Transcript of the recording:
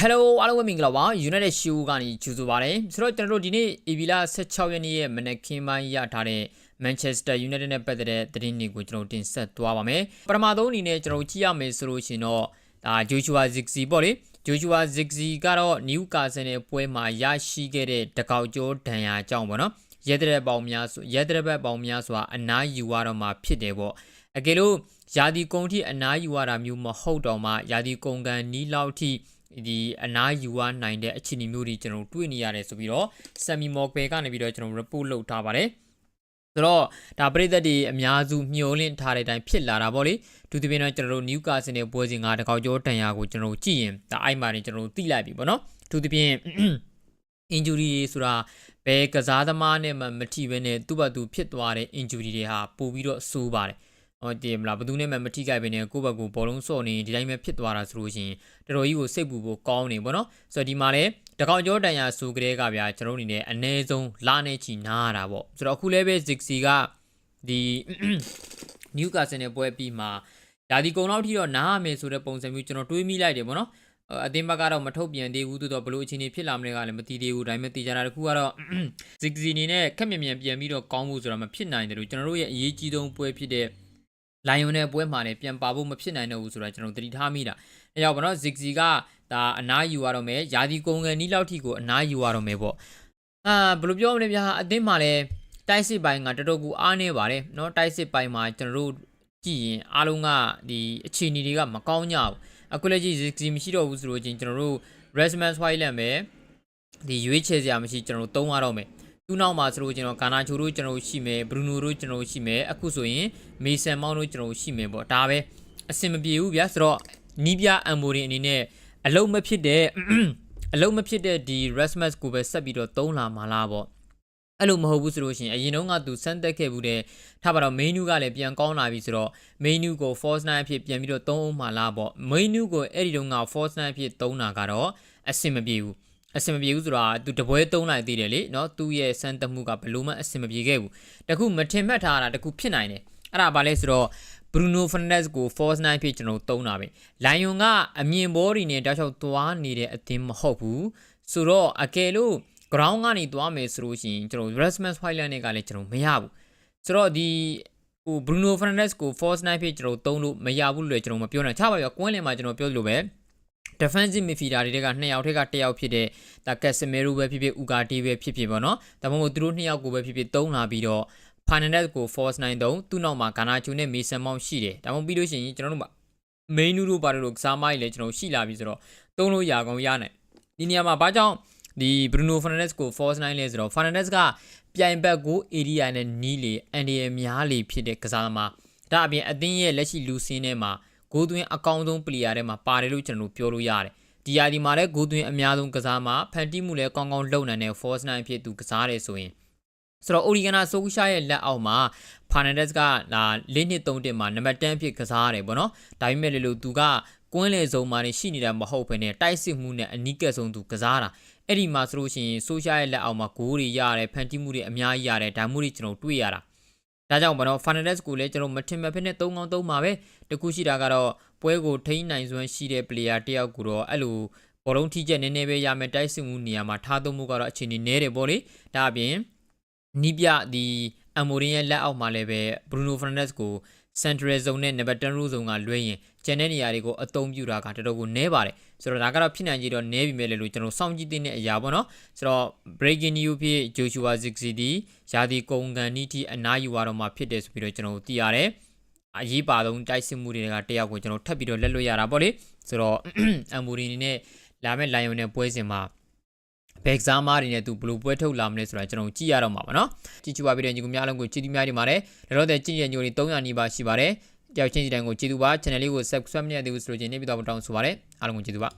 Hello အားလုံးပဲမင်္ဂလာပါ United Show ကနေကြိုဆိုပါရစေဆိုတော့ကျွန်တော်တို့ဒီနေ့ AB လ16ရက်နေ့ရဲ့မနက်ခင်းပိုင်းရထားတဲ့ Manchester United နဲ့ပတ်သက်တဲ့သတင်းတွေကိုကျွန်တော်တင်ဆက်သွားပါမယ်ပထမဆုံးအနေနဲ့ကျွန်တော်ကြည့်ရမယ်ဆိုလို့ရှိရင်တော့ဒါ Joshua Zirkzee ပေါ့လေ Joshua Zirkzee ကတော့ Newcastle နဲ့ပွဲမှာရရှိခဲ့တဲ့တကောက်ကျောဒဏ်ရာအကြောင်းပေါ့နော်ရဲတဲ့ပေါင်များဆိုရဲတဲ့ဘက်ပေါင်များဆိုတာအနားယူရတော့မှဖြစ်တယ်ပေါ့အကယ်လို့ယာဒီကုံထိအနားယူရတာမျိုးမဟုတ်တော့မှယာဒီကုံကန်နီးလောက်ထိ ဒီအနားယူရနိုင်တဲ့အခြေအနေမျိုးတွေကျွန်တော်တွေ့နေရတယ်ဆိုပြီးတော့ Semi Mokbe ကနေပြီးတော့ကျွန်တော် report လုပ်ထားပါတယ်ဆိုတော့ဒါပရိသတ်တွေအများစုမျှော်လင့်ထားတဲ့အတိုင်းဖြစ်လာတာပေါ့လေသူတပင်းတော့ကျွန်တော်တို့ Newcastle နဲ့ပွဲစဉ်ကတကောက်ကျောတန်ရာကိုကျွန်တော်ကြည့်ရင်ဒါအိုက်မာနေကျွန်တော်သိလိုက်ပြီပေါ့နော်သူတပင်း injury တွေဆိုတာဘယ်ကစားသမားနဲ့မှမထိဘဲနဲ့သူ့ဘသူဖြစ်သွားတဲ့ injury တွေဟာပို့ပြီးတော့ဆိုးပါတယ် ဟောဒီမလားဘယ်သူနဲ့မှမထိကြိုက်ဘဲနဲ့ကိုယ့်ဘက်ကိုဘောလုံးစော့နေဒီတိုင်းပဲဖြစ်သွားတာဆိုလို့ရှိရင်တော်တော်ကြီးကိုစိတ်ပူဖို့ကောင်းနေပေါ့နော်ဆိုတော့ဒီမှာလည်းတကောင်ကျောတန်ရာဆိုကြတဲ့ကဗျာကျွန်တော်တို့အနေနဲ့အ ਨੇ ဆုံးလာနေချီနားရတာပေါ့ဆိုတော့အခုလည်းပဲ Zixi ကဒီ Newcastle နဲ့ပွဲပြီးမှာဒါဒီကုံလောက်ထိတော့နားရမယ်ဆိုတဲ့ပုံစံမျိုးကျွန်တော်တွေးမိလိုက်တယ်ပေါ့နော်အသင်းဘက်ကတော့မထုတ်ပြန်သေးဘူးသို့တော့ဘလို့အခြေအနေဖြစ်လာမလဲကလည်းမသိသေးဘူးဒါပေမဲ့သိကြတာတခုကတော့ Zixi အနေနဲ့ခက်မြန်မြန်ပြန်ပြီးတော့ကောင်းဖို့ဆိုတာမဖြစ်နိုင်တယ်လို့ကျွန်တော်တို့ရဲ့အရေးကြီးဆုံးပွဲဖြစ်တဲ့ လိုင်ယွန်နဲ့ပွဲမှာလည်းပြန်ပါဖို့မဖြစ်နိုင်တော့ဘူးဆိုတာကျွန်တော်သတိထားမိတာအဲကြောင့်ပေါ့နော် Zixi ကဒါအနားယူရတော့မယ်ယာဒီကုံငယ်နီးလောက်ထိကိုအနားယူရတော့မယ်ပေါ့အာဘယ်လိုပြောမလဲဗျာအသင်းမှာလည်းတိုက်စစ်ပိုင်းကတော်တော်ကူအားနေပါတယ်เนาะတိုက်စစ်ပိုင်းမှာကျွန်တော်တို့ကြည့်ရင်အားလုံးကဒီအခြေအနေတွေကမကောင်းကြဘူးအခုလက်ရှိ Zixi မရှိတော့ဘူးဆိုလို့ချင်းကျွန်တော်တို့ Resman Swiland ပဲဒီရွေးချယ်စရာမရှိကျွန်တော်တို့သုံးရတော့မယ် သူ့နောက်မှာဆိုလို့ကျွန်တော်ကာနာချိုတို့ကျွန်တော်တို့ရှိမယ်ဘရူနိုတို့ကျွန်တော်တို့ရှိမယ်အခုဆိုရင်မေဆန်မောင်းတို့ကျွန်တော်တို့ရှိမယ်ပေါ့ဒါပဲအဆင်မပြေဘူးဗျာဆိုတော့နီးပြအမ်မိုရင်အနေနဲ့အလုံးမဖြစ်တဲ့အလုံးမဖြစ်တဲ့ဒီ Rasmus ကိုပဲဆက်ပြီးတော့သုံးလာမှာလားပေါ့အဲ့လိုမဟုတ်ဘူးဆိုလို့ရှိရင်အရင်တုန်းကသူစမ်းသက်ခဲ့ဘူးတဲ့ထားပါတော့ menu ကလည်းပြန်ကောင်းလာပြီဆိုတော့ menu ကို force 9အဖြစ်ပြန်ပြီးတော့သုံးအောင်မှာလားပေါ့ menu ကိုအဲ့ဒီတုန်းက force 9အဖြစ်သုံးတာကတော့အဆင်မပြေဘူး အဆင်မပြေဘူးဆိုတာသူတပွဲသုံးနိုင်သေးတယ်လေနော်သူ့ရဲ့စမ်းသပ်မှုကဘလို့မှအဆင်မပြေခဲ့ဘူးတခုမထင်မှတ်ထားတာတခုဖြစ်နိုင်တယ်အဲ့ဒါဘာလဲဆိုတော့ Bruno Fernandes ကို force 9ဖြစ်ကျွန်တော်သုံးတာပဲ Lion ကအမြင်ဘောတွေနဲ့တောက်လျှောက်သွားနေတဲ့အသင်းမဟုတ်ဘူးဆိုတော့အကယ်လို့ ground ကနေသွားမယ်ဆိုလို့ရှိရင်ကျွန်တော် Rasmus Hojlund နဲ့ကလည်းကျွန်တော်မရဘူးဆိုတော့ဒီဟို Bruno Fernandes ကို force 9ဖြစ်ကျွန်တော်သုံးလို့မရဘူးလို့လည်းကျွန်တော်မပြောနိုင်ချပါပြောကွင်းလင်မှာကျွန်တော်ပြောလို့ပဲ defensive midfielder တွေကနှစ်ယောက်ထက်ကတစ်ယောက်ဖြစ်တဲ့ဒါ Casemiro ပဲဖြစ်ဖြစ် Ugarte ပဲဖြစ်ဖြစ်ပေါ့နော်။ဒါမှမဟုတ်သူတို့နှစ်ယောက်ကိုပဲဖြစ်ဖြစ်သုံးလာပြီးတော့ Fernandez ကို force 9တုံးသူ့နောက်မှာ Garnacho နဲ့ Mason Mount ရှိတယ်ဒါမှမဟုတ်ပြီးလို့ရှိရင်ကျွန်တော်တို့မှာ main တို့ဘာလို့ကစားမိုင်းလဲကျွန်တော်ရှိလာပြီဆိုတော့သုံးလို့ရကောင်ရနိုင်ဒီနေရာမှာဘာကြောင့်ဒီ Bruno Fernandes ကို force 9လဲဆိုတော့ Fernandes ကပြိုင်ဘက်ကို area နဲ့နီးလေအန်ဒီရများလေဖြစ်တဲ့ကစားသမားဒါအပြင်အသင်းရဲ့လက်ရှိလူစင်းထဲမှာ ဂိုးသွင်းအကောင်းဆုံး player ထဲမှာပါတယ်လို့ကျွန်တော်တို့ပြောလို့ရတယ်ဒီယာဒီမှာလည်းဂိုးသွင်းအများဆုံးကစားမှာဖန်တီးမှုလည်းကောင်းကောင်းလုပ်နိုင်တဲ့ force 9ဖြစ်သူကစားတယ်ဆိုရင်ဆိုတော့ Origana Solskjaer ရဲ့လက်အောက်မှာ Fernandes ကဒါ၄နှစ်3တင်မှာနံပါတ်10ဖြစ်ကစားရတယ်ပေါ့နော်ဒါပေမဲ့လေလို့သူကကွင်းလေဆုံးမှာနေရှိနေတာမဟုတ်ဘဲနဲ့တိုက်စစ်မှုနဲ့အနီးကပ်ဆုံးသူကစားတာအဲ့ဒီမှာဆိုလို့ရှိရင် Solskjaer ရဲ့လက်အောက်မှာဂိုးတွေရတယ်ဖန်တီးမှုတွေအများကြီးရတယ်ဒါမှမဟုတ်ကျွန်တော်တွေ့ရတာ ဒါကြောင့်ဘာလို့ Fernandes ကိုလည်းကျွန်တော်မထင်မှတ်ဖက်နဲ့3កောင်း3မှာပဲတကူရှိတာကတော့ပွဲကိုထိန်းနိုင်စွမ်းရှိတဲ့ player တယောက်ကိုတော့အဲ့လိုဘောလုံးထိချက်နည်းနည်းပဲရမယ်တိုက်စစ်မှုနေရာမှာထားသုံးမှုကတော့အခြေအနေနည်းတယ်ပေါ့လေဒါအပြင်နီးပြဒီအမ်မိုရင်ရဲ့လက်အောက်မှာလည်းပဲဘရူနိုဖရန်ဒက်စ်ကို Central Zone နဲ့ Number 10 Row Zone ကလွှဲရင်ကျန်တဲ့နေရာတွေကိုအသုံးပြုတာကတော်တော်ကိုနည်းပါတယ်ဆိုတော့ဒါကတော့ဖြစ်နိုင်ကြတော့နည်းပြီမဲ့လေလို့ကျွန်တော်စောင့်ကြည့်တဲ့အရာပေါ့နော်ဆိုတော့ Breaking News ဖြစ် Joshua Zirkzee ရာသီကုန်ကန်နီတီအနားယူရတော့မှဖြစ်တယ်ဆိုပြီးတော့ကျွန်တော်သိရတယ်အရေးပါဆုံးတိုက်စစ်မှုတွေကတယောက်ကိုကျွန်တော်ထပ်ပြီးတော့လက်လွတ်ရတာပေါ့လေဆိုတော့အမ်ဘူရီနဲ့လာမဲ့လိုင်ယွန်နဲ့ပွဲစဉ်မှာ ဘက်စားမားတွေနဲ့သူဘလို့ပွဲထုတ်လာမလဲဆိုတာကျွန်တော်ကြည့်ရတော့မှာပါနော်ကြည့်ချပါပြီးတဲ့ညီကိုများလုံးကိုကြည့်ပြီးများနေပါတယ်ဒါတော့တဲ့ကြည့်ရညိုတွေ300နီးပါးရှိပါတယ်တယောက်ချင်းစီတိုင်းကိုကြည့်သူပါ channel လေးကို subscribe မလုပ်သေးဘူးဆိုလို့ချင်းနေပြီးတော့တောင်းဆိုပါတယ်အားလုံးကိုကြည့်သူပါ